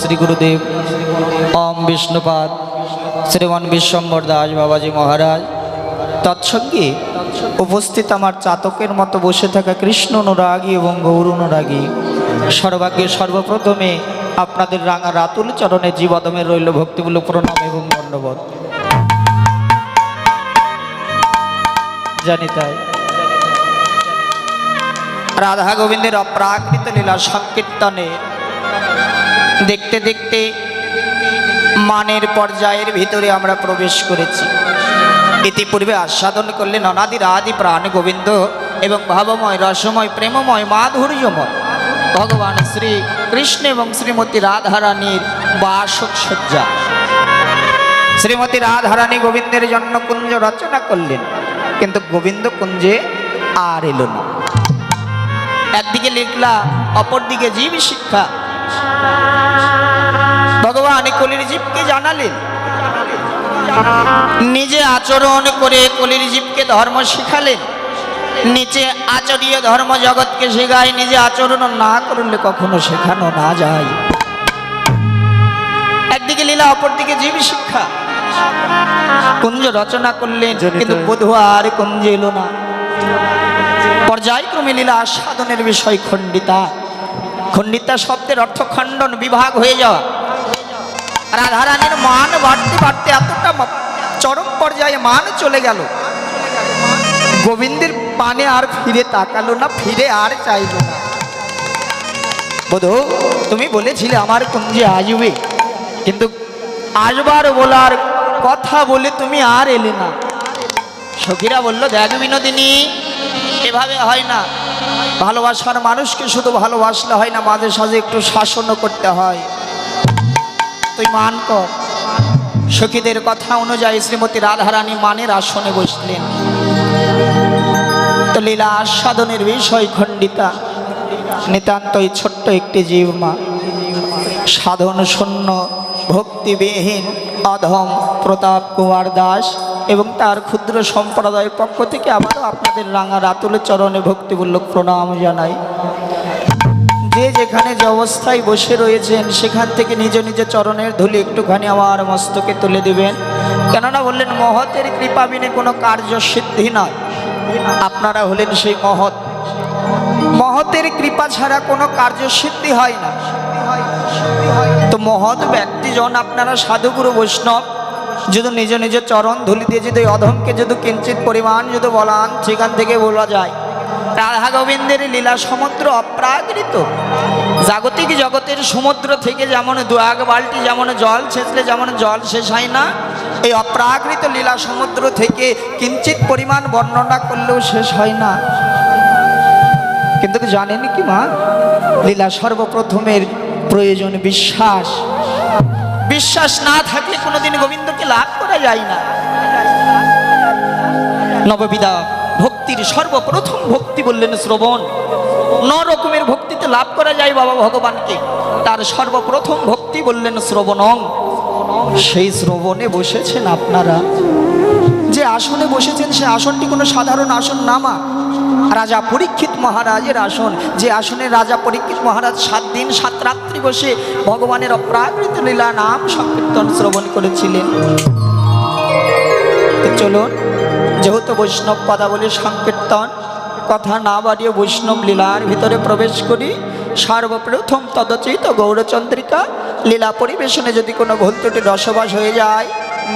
শ্রী গুরুদেব, ওম বিষ্ণুপাদ, শ্রীমান বিশ্বম্বর দাস বাবাজি মহারাজ। তৎসঙ্গে উপস্থিত আমার চাতকের মতো বসে থাকা কৃষ্ণ অনুরাগী এবং গৌর অনুরাগী, সর্বাগ্যে সর্বপ্রথমে আপনাদের রাঙা রাতুল চরণে জীবদমে রইল ভক্তিমূলক প্রণাম এবং ধন্যবাদ জানি তাই। রাধা গোবিন্দের অপ্রাকৃত লীলা সংকীর্তনে দেখতে দেখতে মানের পর্যায়ের ভিতরে আমরা প্রবেশ করেছি। ইতিপূর্বে আস্বাদন করলেন অনাদি রাধি প্রাণ গোবিন্দ এবং ভাবময়, রসময়, প্রেমময়, মাধুর্যময়। ভগবান শ্রী কৃষ্ণ এবং শ্রীমতী রাধারানীর বাসক সজ্জা শ্রীমতী রাধারানী গোবিন্দের জন্য কুঞ্জ রচনা করলেন, কিন্তু গোবিন্দ কুঞ্জে আর এলো না। একদিকে লিখলা, অপরদিকে জীব শিক্ষা ভগবান কলির জীবকে জানালেন নিজে আচরণ করে কলির জীবকে ধর্ম শিখালেন নিচে আচরীয় ধর্ম জগৎকে শেখায় নিজে আচরণ না করলে কখনো শেখানো না যায়। একদিকে লীলা অপরদিকে জীব শিক্ষা। কুঞ্জ রচনা করলেন কিন্তু বোধ আর কুঞ্জ এলো না। পর্যায়ক্রমে লীলা আস্বাদনের বিষয় খণ্ডিতা। খণ্ডিতা শব্দের অর্থ খণ্ডন, বিভাগ হয়ে যাওয়া। রাধারানীর মান বাড়তে বাড়তে এতটা চরম পর্যায়ে মান চলে গেল। গোবিন্দের পানে আর ফিরে তাকালো না, ফিরে আর চাইলো না। বোধ, তুমি বলেছিলে আমার কুঞ্জে আসবে। কিন্তু আসবার বলার কথা বলে তুমি আর এলে না। সখীরা বলল, দেখ বিনোদিনী, এভাবে হয় না। ভালোবাসার মানুষকে শুধু ভালোবাসলে হয় না, মাঝে সাঝে একটু শাসনও করতে হয়। তুই মান কর। সখীদের কথা অনুযায়ী শ্রীমতী রাধারানী মানের আসনে বসলেন। তো লীলা আস্বাদনের বিষয় খণ্ডিতা নিতান্তই ছোট্ট একটি জীব মা সাধন শূন্য, ভক্তিবিহীন, অধম প্রতাপ কুমার দাস। এবং তার ক্ষুদ্র সম্প্রদায়ের পক্ষ থেকে আবারও আপনাদের রাঙা রাতুলের চরণে ভক্তিমূলক প্রণাম জানাই। যে যেখানে যে অবস্থায় বসে রয়েছেন, সেখান থেকে নিজ নিজ চরণের ধুলি একটুখানি আমার মস্তকে তুলে দিবেন। কেননা বললেন, মহতের কৃপা বিনে কোনো কার্য সিদ্ধি নয়। আপনারা হলেন সেই মহৎ। মহতের কৃপা ছাড়া কোনো কার্য সিদ্ধি হয় না। তো মহৎ ব্যক্তিজন আপনারা সাধুগুরু বৈষ্ণব। যদি নিজ নিজ চরণ ধুলি দিয়ে যদি অধমকে যদি কিঞ্চিত পরিমাণ যদি বলান, সেখান থেকে বলা যায়। রাধা গোবিন্দের লীলা সমুদ্র অপ্রাকৃত। জাগতিক জগতের সমুদ্র থেকে যেমন দু এক বালতি, যেমন জল ছেঁচলে যেমন জল শেষ হয় না, এই অপ্রাকৃত লীলা সমুদ্র থেকে কিঞ্চিত পরিমাণ বর্ণনা করলেও শেষ হয় না। কিন্তু জানেন কি মা? লীলা সর্বপ্রথমের প্রয়োজন বিশ্বাস। বিশ্বাস না থাকলে কোনোদিন গোবিন্দকে লাভ করা যায় না। নববিদা, ভক্তির সর্বপ্রথম ভক্তি বললেন শ্রবণ। ন রকমের ভক্তিতে লাভ করা যায় বাবা ভগবানকে। তার সর্বপ্রথম ভক্তি বললেন শ্রবণং। সেই শ্রবণে বসেছেন আপনারা। যে আসনে বসেছেন সে আসনটি কোনো সাধারণ আসন না মা। রাজা পরীক্ষিত মহারাজের আসন। যে আসনে রাজা পরীক্ষিত মহারাজ সাত দিন, সাত রাত্রি বসে ভগবানের অপ্রাকৃত লীলা নাম সংকীর্তন শ্রবণ করেছিলেন। চলুন, যেহেতু বৈষ্ণব পদাবলী সংকীর্তন, কথা না বাড়িয়ে বৈষ্ণব লীলার ভিতরে প্রবেশ করি, সর্বপ্রথম তদচিত গৌরচন্দ্রিকা লীলা পরিবেশনে যদি কোনো ত্রুটি রসবাস হয়ে যায়,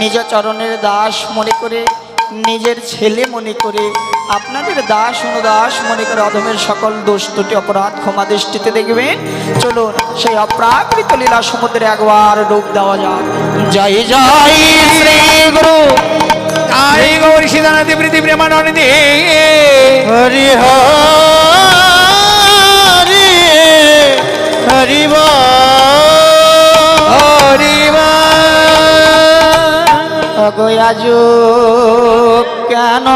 নিজ চরণের দাস মনে করে, নিজের ছেলে মনে করে আপনাদের দাস অনুদাস মনে করে অধমের সকল দোষ ত্রুটি অপরাধ ক্ষমা দৃষ্টিতে দেখবেন। চলুন সেই অপ্রাকৃত লীলা সমুদ্রে একবার ডুব দেওয়া যাক। জয় জয় শ্রী গুরু। গৌরী সীতানাথী প্রীতি প্রেমানন্দে। হরি হরি হরি অগয়াজু কেন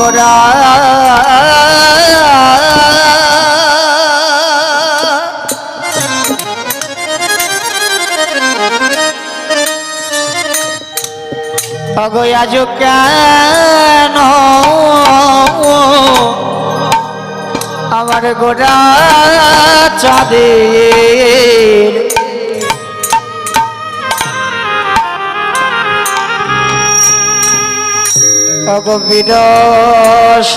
আমার গোড়া অগো আজ কেন? আমার গোড়া চাঁদের অগো বিরস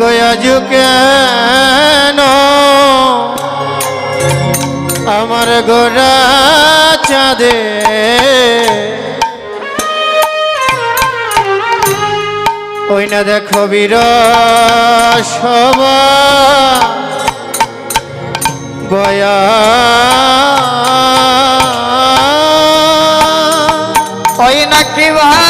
ওগো আজু কেন আমার গোরা চাঁদে। ওই না দেখো বীর সবা বয়া ওই নাকি ভাব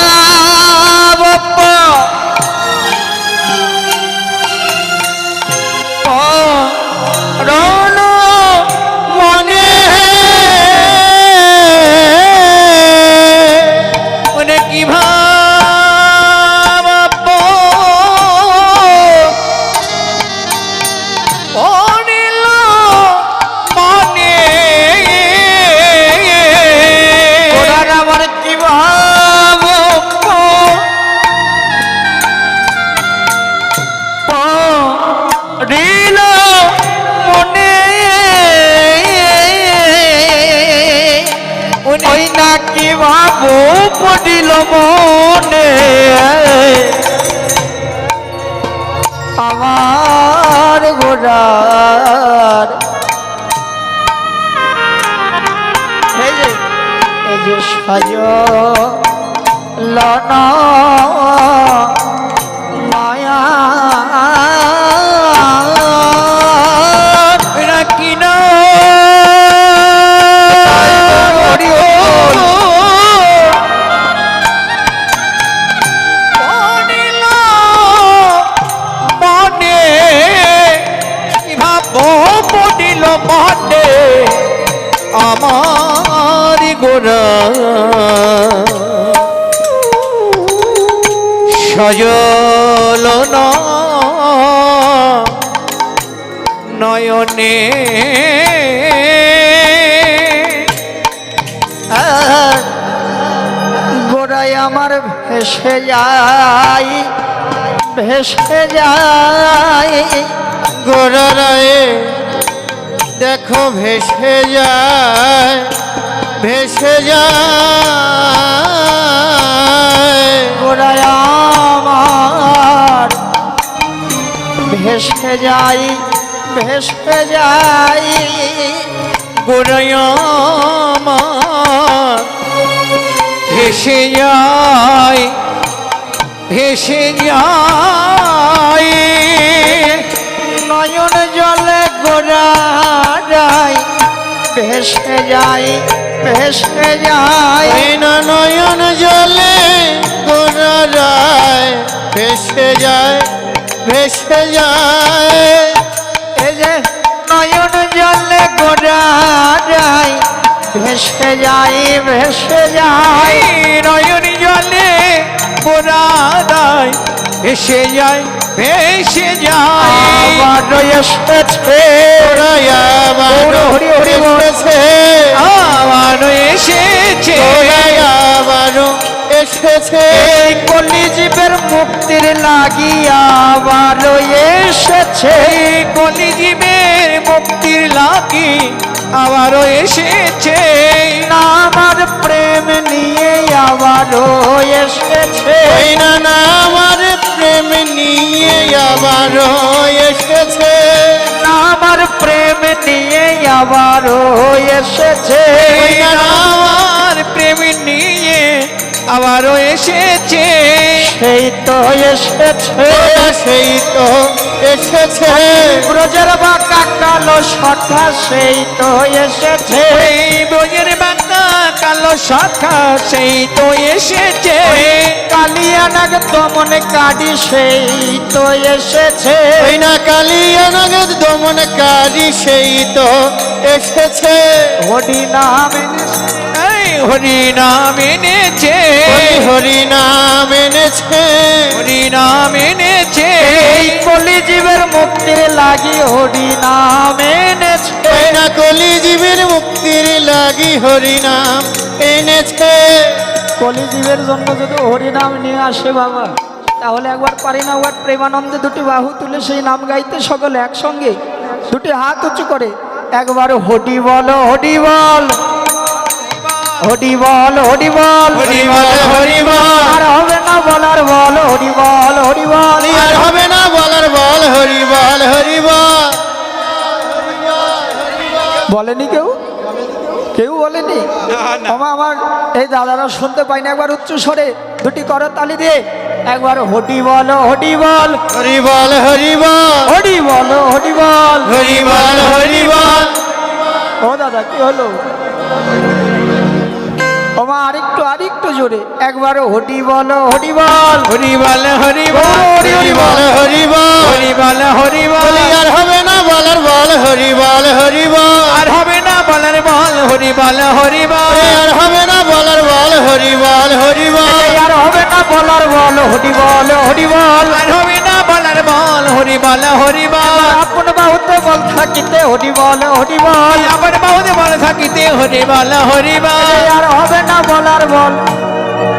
ভেসে যাই গোরারায়ে দেখো ভেসে যায় ভেসে যায়। গোড়ায় আমার ভেসে যাই ভেসে যাই গোরায় আমার ভেসে যায়। ভেসে যায়। নয়ন জলে গোড়ায় ভেসে যাই ভেসে যাই না নয়ন জলে গোরারায় ভেসে যায় ভেসে যায়। এই যে নয়ন জলে গোড়ায় ভেসে যাই ভেসে যাই নয়ন জলে পোড়াদায় এসে যায় এসে যায়। আবার এসেছে এসেছে। কলিজীবের মুক্তির লাগিয়া আবার এসেছে। কলিজীবের মুক্তির লাগি আবারও এসেছে। না আমার প্রেম নিয়ে আবারও এসেছে। না না আমার প্রেম নিয়ে আবারও এসেছে। আমার প্রেম নিয়ে আবারও এসেছে। আমার প্রেম নিয়ে আবারও এসেছে। সেই তো এসেছে। সেই তো এসেছে। ব্রজের বাঁকা কালো সখা সেই তো এসেছে। ব্রজের বাঁকা কালো শাখা সেই তো এসেছে। কালিয়া নাগ দমন কাটি সেই তো এসেছে। না কালিয়া নগদ দমনকারী সেই তো এসেছে। হরি নাম হরি নাম এনেছে। হরি নাম এনেছে। হরি নাম এনেছে। এই কলি জীবের মুক্তির লাগি হরি নাম এনেছে। না কলি জীবের মুক্তির লাগি হরি নাম এনেছে। কলি জীবের জন্য যদি হরি নাম নিয়ে আসে বাবা তাহলে একবার পারি না একবার প্রেমানন্দে দুটি বাহু তুলে সেই নাম গাইতে সকলে একসঙ্গে। দুটি হাত উঁচু করে একবার হরি বল হরি বল। হরি বল হরি বল হরি বল হরি বল আর হবে না বলার বল হরি বল হরি বল আর হবে না বলার বল হরি বল হরি বল বলেনি কেউ? কেউ বলেনি? আমার আমার এই দাদারা শুনতে পাই না একবার উচ্চ স্বরে দুটি করতালি দিয়ে একবার হটি বল হটি বল হরি বল হরি বল হরি বল হরি বল হরি বল হরি বল ও দাদা কি হলো? ওমা আরেকটু আরেকটু জোরে। একবার হরি বল হরি বল। হরি বল হরি বল হরি বল হরি বল হরি বল। হরি বল আর হবে না বলার বল হরি বল হরি বল। আর হবে বলার বল হরি বল হরি বল আর হবে না বলার বল হরি বল হরি বল আর হবে না বলার বল হরি বল হরি বল আর হবে না বলার বল হরি বল হরি বল আপন বাহুতে বল থাকিতে হরি বল হরি বল আবার বাহুতে বল থাকিতে হরি বল হরি বল আর হবে না বলার বল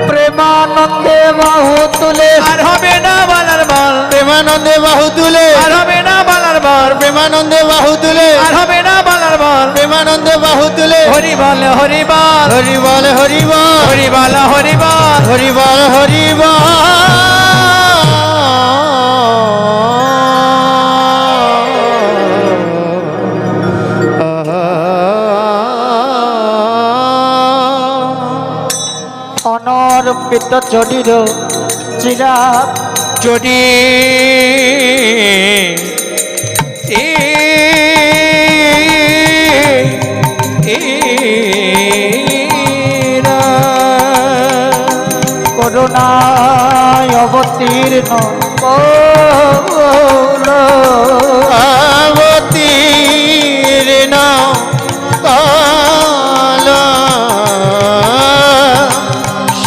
প্রেমানন্দে বাহু তুলে আর হবে না বলার বল প্রেমানন্দে বাহু তুলে আর হবে না বলার বল প্রেমানন্দে বাহু হরি বল হরি বল হরি বল হরি বল হরি বল হরি বল হরি বল হরি চিরা যদি করুণায় অবতীর্ণ অবতীর্ণ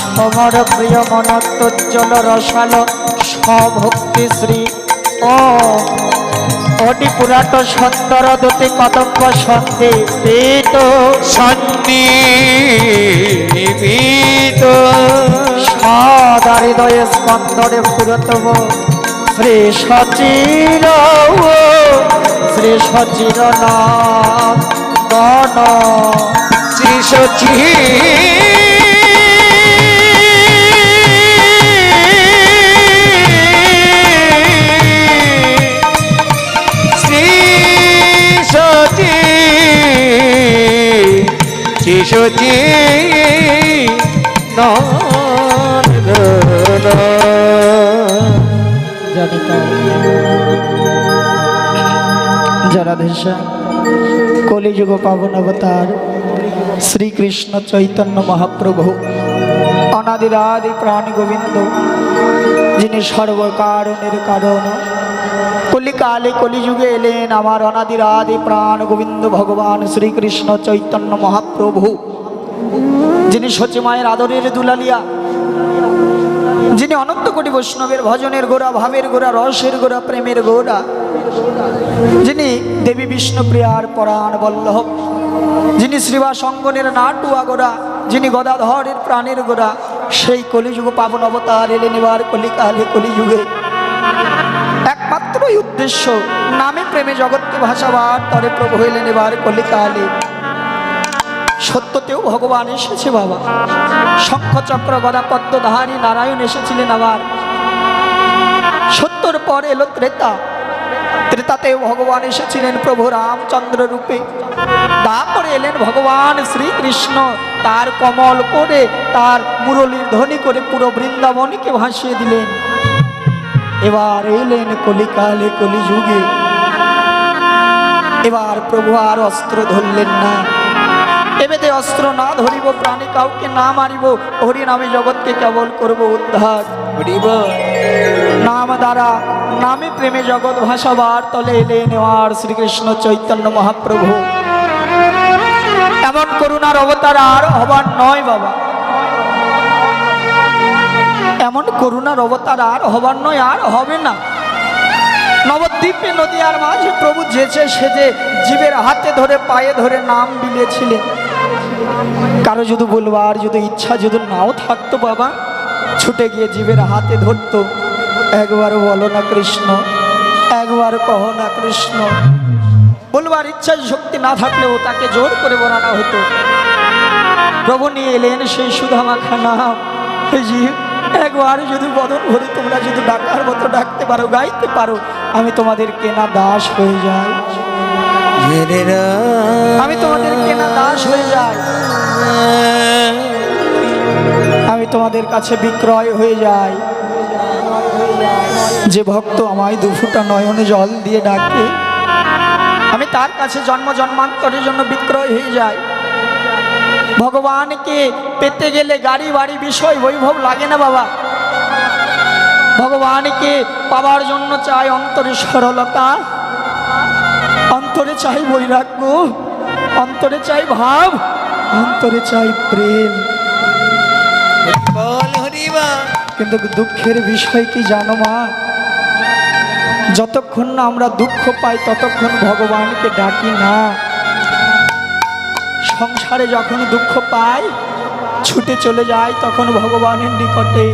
সমর প্রিয় মনত্তোজ্জ্বল রসাল স্বভক্তি শ্রী ও অনি পুরাট সন্তর দতে কদম্ব সন্দেত সন্নিবিত সদারিদয় স্পন্দরে পুরতব শ্রী সচির শ্রী সচির নাম গণ শ্রী সচির জানিতা। জরাধেশা কলিযুগ পাবন অবতার শ্রীকৃষ্ণ চৈতন্য মহাপ্রভু অনাদিরাদি প্রাণ গোবিন্দ যিনি সর্বকারণের কারণ কলিকালে কলিযুগে এলেন আমার অনাদিরাদি প্রাণ গোবিন্দ ভগবান শ্রীকৃষ্ণ চৈতন্য মহাপ্রভু। যিনি সচিমায়ের আদরের দুলালিয়া, যিনি অনন্ত কোটি বৈষ্ণবের ভজনের গোড়া, ভাবের গোড়া, রসের গোড়া, প্রেমের গোড়া, যিনি দেবী বিষ্ণুপ্রিয়ার পরাণ বল্লভ, যিনি শ্রীবাস অঙ্গনের নাটুয়া গোড়া, যিনি গদাধরের প্রাণের গোড়া, সেই কলিযুগ পাবন অবতার এলেন এবার কলিকালে কলিযুগে। একমাত্রই উদ্দেশ্য। নামে প্রেমে জগৎকে ভাসাবার তরে প্রভু হইলেন এবার কলিকালে। সত্যতেও ভগবান এসেছে বাবা। শঙ্খচক্র গদা পদ্মধারী নারায়ণ এসেছিলেন আবার। সত্যর পর এলো ত্রেতা। ত্রেতাতে ভগবান এসেছিলেন প্রভু রামচন্দ্র রূপে। তারপরে এলেন ভগবান শ্রীকৃষ্ণ। তার কমল করে, তার মুরলীর ধ্বনি করে পুরো বৃন্দাবনকে ভাসিয়ে দিলেন। এবার এলেন কলিকালে কলিযুগে। এবার প্রভু আর অস্ত্র ধরলেন না। এবেদে অস্ত্র না ধরিব প্রাণী কাউকে না মারিব হরি নামে জগৎকে কেবল করব উদ্ধার। নাম দ্বারা নামে প্রেমে জগৎ ভাসাবার তলে এলে নেওয়ার শ্রীকৃষ্ণ চৈতন্য মহাপ্রভু। এমন করুণার অবতার আর হবার নয় বাবা। এমন করুণার অবতার আর হবার নয়, আর হবে না। নবদ্বীপে নদী আর মাঝে প্রভু যেচে সেজে জীবের হাতে ধরে পায়ে ধরে নাম বিলিয়েছিলেন। কারও যদি বলবার, যদি ইচ্ছা, যদি নাও থাকতো বাবা, ছুটে গিয়ে জীবের হাতে ধরতো। একবার বলো না কৃষ্ণ, একবার কহ না কৃষ্ণ। বলবার ইচ্ছা, শক্তি না থাকলেও তাকে জোর করে বলানো হতো। প্রভু নিয়ে এলেন সেই সুধামা খানা জীব একবার যদি বদন ভরে তোমরা যদি ডাকার মতো ডাকতে পারো গাইতে পারো। আমি তোমাদের কেনা দাস হয়ে যাই। আমি তোমাদের কেনা দাস হয়ে যাই। আমি তোমাদের কাছে বিক্রয় হয়ে যাই। যে ভক্ত আমায় দুফুটা নয়নে জল দিয়ে ডাকে আমি তার কাছে জন্ম জন্মান্তরের জন্য বিক্রয় হয়ে যাই। ভগবানকে পেতে গেলে গাড়ি বাড়ি বিষয় বৈভব লাগে না বাবা। ভগবানকে পাওয়ার জন্য চাই অন্তরে সরলতা অন্তরে চাই বৈরাগ্য অন্তরে চাই ভাব অন্তরে চাই প্রেম। কিন্তু দুঃখের বিষয় কি জানো মা? যতক্ষণ না আমরা দুঃখ পাই ততক্ষণ ভগবানকে ডাকি না। সংসারে যখন দুঃখ পাই ছুটে চলে যায় তখন ভগবানের নিকটে।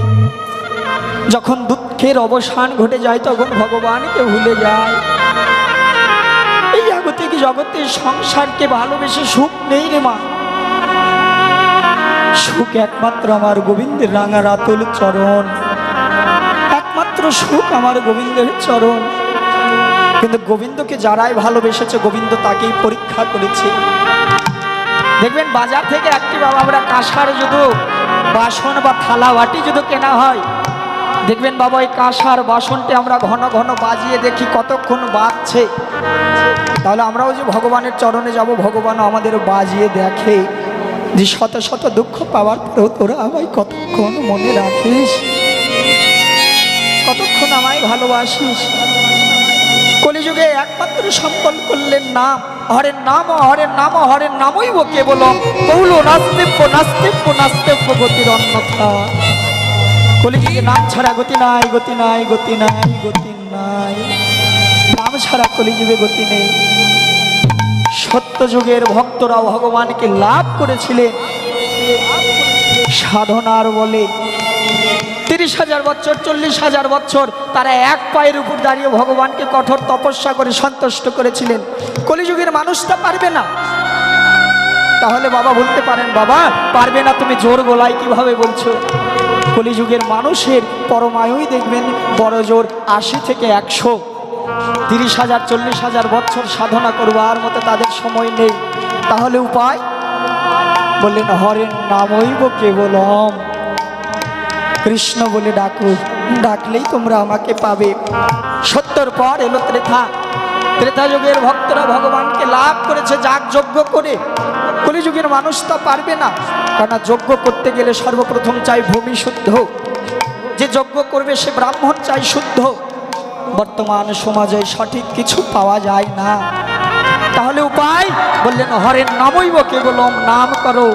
যখন দুঃখের অবসান ঘটে যায় তখন ভগবানকে ভুলে যায়। এই জাগতিক জগতের সংসারকে ভালোবেসে সুখ নেই রে মা। সুখ একমাত্র আমার গোবিন্দের রাঙা রাতুল চরণ। একমাত্র সুখ আমার গোবিন্দের চরণ। কিন্তু গোবিন্দকে যারাই ভালোবেসেছে, গোবিন্দ তাকেই পরীক্ষা করেছে। দেখবেন বাজার থেকে একটি বাবা আমরা কাঁসার যদি বাসন বা থালা, বাটি যদি কেনা হয়, দেখবেন বাবা ওই কাঁসার বাসনটি আমরা ঘন ঘন বাজিয়ে দেখি কতক্ষণ বাজছে। তাহলে আমরাও যে ভগবানের চরণে যাব, ভগবানও আমাদের বাজিয়ে দেখে যে শত শত দুঃখ পাওয়ার পরেও তোরা আমায় কতক্ষণ মনে রাখিস? কতক্ষণ আমায় ভালোবাসিস? কলিযুগে একমাত্র সম্বল করলেন নাম। হরের নাম হরের নাম, হরের নামই ও কেবল কৌল নাস্তেব্য নাস্তেব্য নাস্তেব্য গতির অন্যথা। কলিযুগে নাম ছাড়া গতি নাই গতি নাই গতি নাই গতি নাই। নাম ছাড়া কলিযুগে গতি নেই। সত্য যুগের ভক্তরা ভগবানকে লাভ করেছিলেন সাধনার বলে। তিরিশ হাজার বছর, চল্লিশ হাজার বছর তারা এক পায়ের উপর দাঁড়িয়ে ভগবানকে কঠোর তপস্যা করে সন্তুষ্ট করেছিলেন। কলিযুগের মানুষ তা পারবে না। তাহলে বাবা বলতে পারেন, বাবা, পারবে না তুমি জোর গোলায় কীভাবে বলছো? কলিযুগের মানুষের পরমায়ুই দেখবেন বড় জোর আশি থেকে একশো। তিরিশ হাজার, চল্লিশ হাজার বছর সাধনা করবার মতো তাদের সময় নেই। তাহলে উপায়? বললেন হরেন নামইব কেবলম কৃষ্ণ বলে ডাকো, ডাকলেই তোমরা আমাকে পাবে। সত্তর পর এলো ত্রেথা। ত্রেথা যুগের ভক্তরা ভগবানকে লাভ করেছে যাগ যজ্ঞ করে। কলিযুগের মানুষ তা পারবে না, কেননা যজ্ঞ করতে গেলে সর্বপ্রথম চাই ভূমি শুদ্ধ। যে যজ্ঞ করবে সে ব্রাহ্মণ চাই শুদ্ধ। বর্তমান সমাজে সঠিক কিছু পাওয়া যায় না। তাহলে উপায়? বললেন, হরের নামইব কেবলম নাম করো।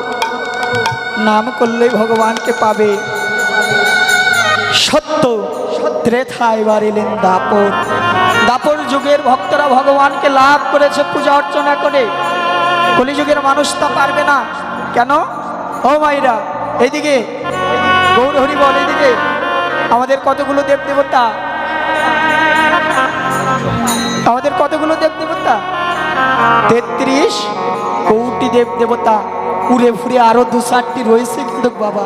নাম করলেই ভগবানকে পাবে। সত্য ত্রেথা এবার এলেন দাপর। দাপর যুগের ভক্তরা ভগবানকে লাভ করেছে, পূজা অর্চনা করে। কলিযুগের মানুষ তা পারবে না। কেন? ও মাইরা এইদিকে গৌর হরি বল এইদিকে আমাদের কতগুলো দেব দেবতা? আমাদের কতগুলো দেব দেবতা? তেত্রিশ কৌটি দেব দেবতা। উড়ে ফুরে আরও দু চারটি রয়েছে কিন্তু বাবা।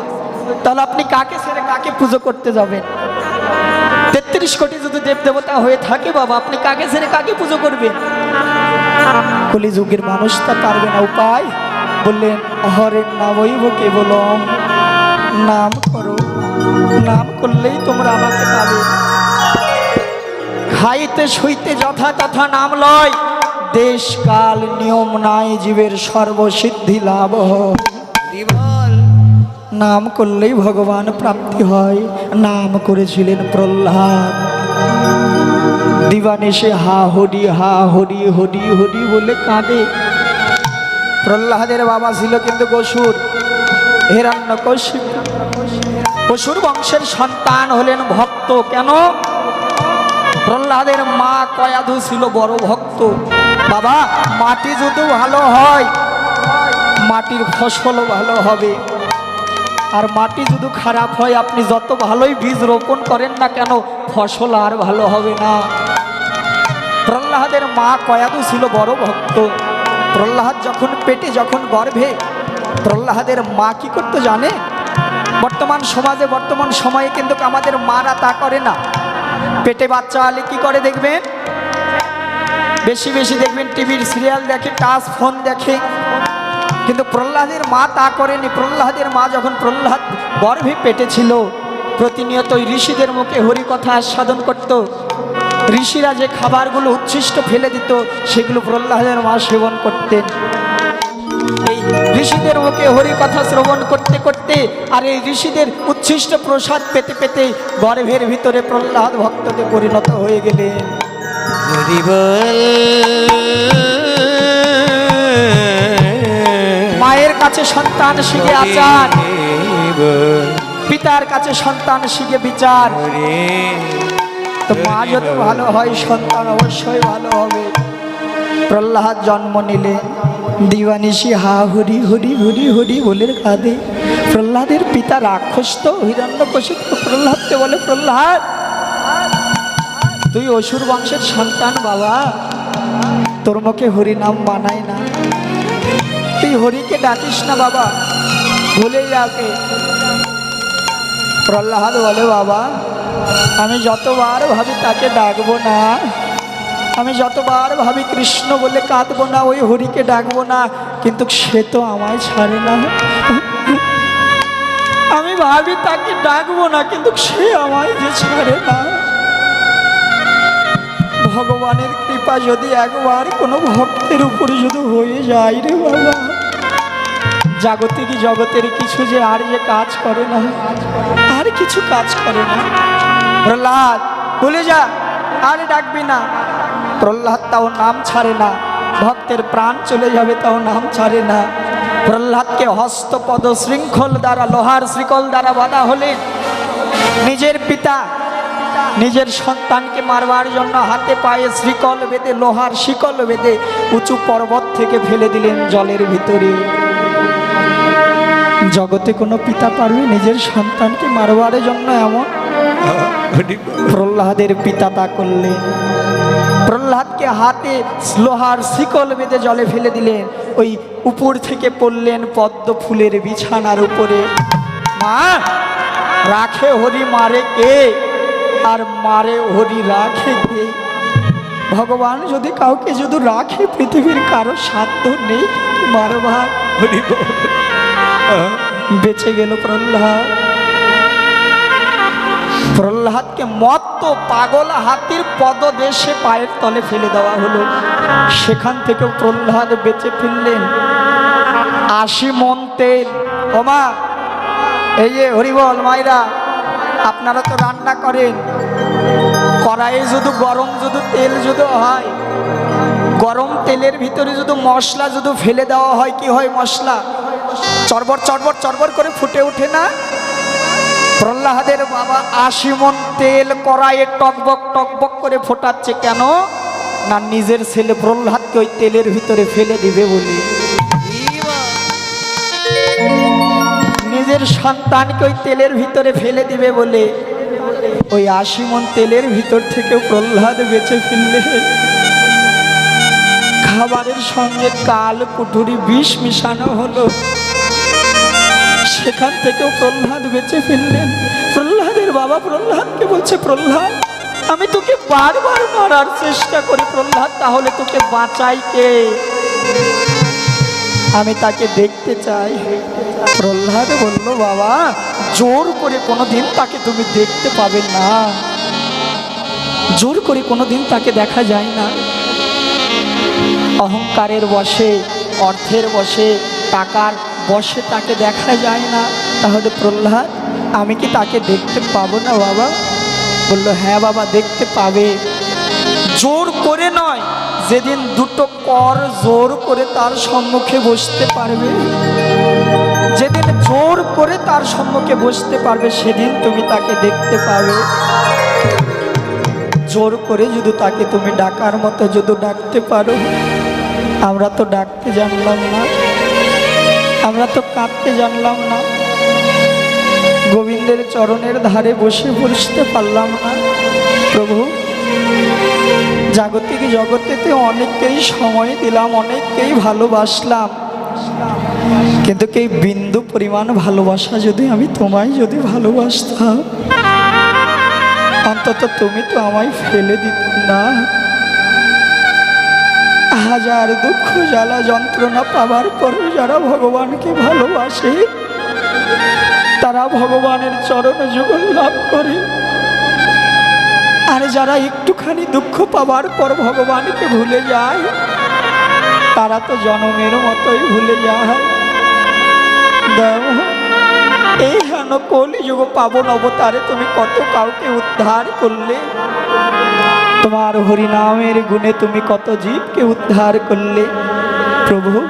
তাহলে আপনি কাকে ছেড়ে কাকে পুজো করতে যাবেন? তেত্রিশ কোটি যদি দেব দেবতা হয়ে থাকে বাবা, আপনি কাকে ছেড়ে কাকে পুজো করবেন? কলিযুগের মানুষ তা পারবে না উপায়। বললেন হরের নামইব কেবলম। নাম করো। নাম করলেই তোমরা আমাকে পাবে। খাইতে শুইতে যথা তথা নাম লয়। দেশ কাল নিয়ম নাই, জীবের সর্বসিদ্ধি লাভ হয়। নাম করলেই ভগবান প্রাপ্তি হয়। নাম করেছিলেন প্রহ্লাদ। দিবানিশে হা হরি হা হরি হরি হরি বলে কাঁদে। প্রহ্লাদের বাবা ছিল কিন্তু গসুর হিরণ্য পশুর বংশের সন্তান হলেন ভক্ত। কেন? প্রহ্লাদের মা কয়াধু ছিল বড় ভক্ত। বাবা, মাটি যদি ভালো হয়, মাটির ফসলও ভালো হবে। আর মাটি যদি খারাপ হয়, আপনি যত ভালোই বীজ রোপণ করেন না কেন, ফসল আর ভালো হবে না। প্রহ্লাদের মা কয়াদু ছিল বড় ভক্ত। প্রহ্লাদ যখন পেটে যখন গর্ভে, প্রহ্লাদের মা কি করতে জানে? বর্তমান সমাজে, বর্তমান সময়ে কিন্তু আমাদের মারা তা করে না। পেটে বাচ্চা আলে কি করে দেখবেন? বেশি বেশি দেখবেন টিভির সিরিয়াল দেখে, টাচ ফোন দেখে। কিন্তু প্রহ্লাদের মা তা করেনি। প্রহ্লাদের মা যখন প্রহ্লাদ গর্ভে পেটে ছিল, প্রতিনিয়ত ওই ঋষিদের মুখে হরিকথা আস্বাদন করত। ঋষিরা যে খাবারগুলো উচ্ছিষ্ট ফেলে দিত, সেগুলো প্রহ্লাদের মা সেবন করতেন। এই ঋষিদের মুখে হরি কথা শ্রবণ করতে করতে আর এই ঋষিদের উচ্ছিষ্ট প্রসাদ পেতে পেতে গর্ভের ভিতরে প্রহ্লাদ ভক্ততে পরিণত হয়ে গেলেন। কাছে সন্তান শিখে আচার। পিতার কাছে সন্তান শিখে বিচার। তো মা যত ভালো হয় সন্তান অবশ্যই ভালো হবে। প্রহ্লাদ জন্ম নিলে দিবানিশি হা হরি হরি হরি হরি বলে কাঁদে। প্রহ্লাদের পিতা রাক্ষস তো হিরণ্য প্রহ্লাদকে বলে প্রহ্লাদ তুই অসুর বংশের সন্তান বাবা। তোর মুখে হরি নাম বানায় না। তুই হরিকে ডাকিস না বাবা ভুলে যাকে প্রহ্লাদ বলে, বাবা, আমি যতবার ভাবি তাকে ডাকবো না, আমি যতবার ভাবি কৃষ্ণ বলে কাঁদবো না, ওই হরিকে ডাকবো না, কিন্তু সে তো আমায় ছাড়ে না। আমি ভাবি তাকে ডাকবো না, কিন্তু সে আমায় যে ছাড়ে না। ভগবানের কৃপা যদি একবার কোনো ভক্তের উপরে যদি হয়ে যায় রে বাবা জাগতিক জগতের কিছু যে আর যে কাজ করে না, আর কিছু কাজ করে না। প্রহ্লাদ, ভুলে যা, আর ডাকবি না। প্রহ্লাদ, তাও নাম ছাড়ে না। ভক্তের প্রাণ চলে যাবে, তাও নাম ছাড়ে না। প্রহ্লাদকে হস্তপদ শৃঙ্খল দ্বারা, লোহার শ্রীকল দ্বারা বাধা হলেন নিজের পিতা, নিজের সন্তানকে মারবার জন্য হাতে পায়ে শ্রীকল বেঁধে, লোহার শিকল বেঁধে, উঁচু পর্বত থেকে ফেলে দিলেন জলের ভিতরে। জগতে কোনো পিতা পারবে নিজের সন্তানকে মারবার জন্য এমন। প্রহ্লাদের পিতা তা করলেন। প্রহ্লাদকে হাতে লোহার শিকল বেঁধে জলে ফেলে দিলেন। ওই উপর থেকে পড়লেন পদ্ম ফুলের বিছানার উপরে। মা, রাখে হরি মারে কে? আর মারে হরি রাখে কে? ভগবান যদি কাউকে, যদি রাখে পৃথিবীর কারও সাধ্য নেই মারবার? বেঁচে গেল প্রহ্লাদ। প্রহ্লাদকে মত্ত পাগল হাতির পদদেশে পায়ের তলে ফেলে দেওয়া হলো। সেখান থেকে প্রহ্লাদ বেঁচে ফিরলেন। আশি মন তেল। ওমা এই যে হরিবল মাইরা, আপনারা তো রান্না করেন। কড়াইয়ে যদি গরম, যদি তেল যদি হয়, গরম তেলের ভিতরে যদি মশলা যদি ফেলে দেওয়া হয়, কি হয় মশলা? চরবর চরবর চরবর করে ফুটে ওঠে না। প্রহ্লাদের বাবা আশি মন তেল কড়াইয়ে টকবক টকবক করে ফোটাচ্ছে কেন? না নিজের ছেলে প্রহ্লাদকে ওই তেলের ভিতরে ফেলে দিবে বলে। নিজের সন্তানকে ওই তেলের ভিতরে ফেলে দিবে বলে। ওই আশি মন তেলের ভিতর থেকে প্রহ্লাদ বেঁচে ফিরলে। খাবারের সঙ্গে কাল কুঠুরি বিষ মিশানো হলো। সেখান থেকেও প্রহ্লাদ বেঁচে ফিরলেন। প্রহ্লাদের বাবা প্রহ্লাদকে বলছে, প্রহ্লাদ, আমি তোকে বারবার মারার চেষ্টা করি, প্রহ্লাদ, তাহলে তোকে বাঁচাই কে? আমি তাকে দেখতে চাই। প্রহ্লাদ বলল, বাবা, জোর করে কোনোদিন তাকে তুমি দেখতে পাবে না। জোর করে কোনোদিন তাকে দেখা যায় না। অহংকারের বসে অর্থের বসে টাকার বসে তাকে দেখা যায় না। তাহলে প্রহ্লাদ, আমি কি তাকে দেখতে পাবো না বাবা? বলল হ্যাঁ বাবা, দেখতে পাবে। জোর করে নয়, যেদিন দুটো কর জোর করে তার সম্মুখে বসতে পারবে। যেদিন জোর করে তার সম্মুখে বসতে পারবে, সেদিন তুমি তাকে দেখতে পাবে। জোর করে যদি তাকে তুমি ডাকার মতো যদি ডাকতে পারো। আমরা তো ডাকতে জানলাম না। আমরা তো কাঁদতে জানলাম না। গোবিন্দের চরণের ধারে বসে বসতে পারলাম না। প্রভু, জাগতিক জগতেতে অনেককেই সময় দিলাম, অনেককেই ভালোবাসলাম। কিন্তু এই বিন্দু পরিমাণ ভালোবাসা যদি আমি তোমায় যদি ভালোবাসতাম? অন্তত তুমি তো আমায় ফেলে দিত না। হাজার দুঃখ জ্বালা যন্ত্রণা পাবার পরেও যারা ভগবানকে ভালোবাসে, তারা ভগবানের চরণ যুগল লাভ করে। আর যারা একটুখানি দুঃখ পাবার পর ভগবানকে ভুলে যায়, তারা তো জনমের মতোই ভুলে যায়। এই হেন কলিযুগ পাবন অবতারে তুমি কত কাউকে উদ্ধার করলে? তোমার হরিনামের গুণে তুমি কত জীবকে উদ্ধার করলে? প্রভু,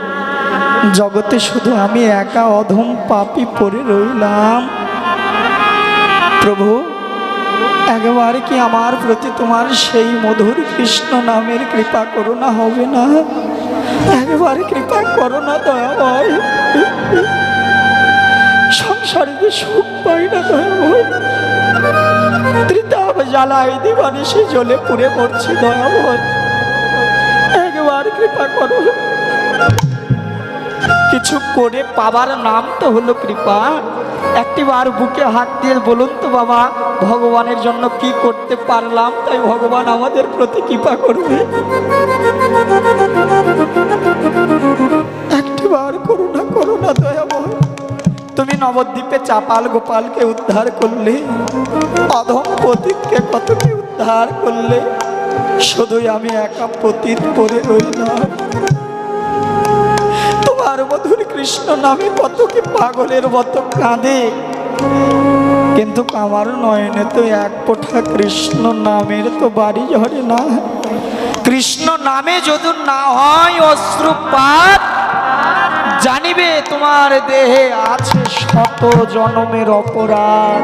জগতে শুধু আমি একা অধম পাপি পড়ে রইলাম। প্রভু, একবার কি আমার প্রতি তোমার সেই মধুর কৃষ্ণ নামের কৃপা করুণা হবে না? একবার কৃপা করো না দয়াময় সংসারে সুখ পাই না দয়াময়। জ্বালাই দিবানি সে জলে পুড়ে পড়ছে দয়াময়। একবার কৃপা করো। কিছু করে পাবার নাম তো হলো কৃপা। একটিবার বুকে হাত দিয়ে বলুন তো বাবা, ভগবানের জন্য কি করতে পারলাম? তাই ভগবান আমাদের প্রতি কৃপা করবে। একটিবার করুণা করুণা, দয়াময়। তুমি নবদ্বীপে চাপাল গোপালকে উদ্ধার করলে, অধম পতিতকে কত কি উদ্ধার করলে, শুধুই আমি একা পতিত পরে রইলাম। তোমার মধুর কৃষ্ণ নামে কত কি পাগলের মতো কাঁদে, কিন্তু আমার নয়নে তো এক পোঠা কৃষ্ণ নামের তো বাড়ি ঝরে না। কৃষ্ণ নামে যদি না হয় অশ্রুপাত জানিবে তোমার দেহে আছে শত জনমের অপরাধ।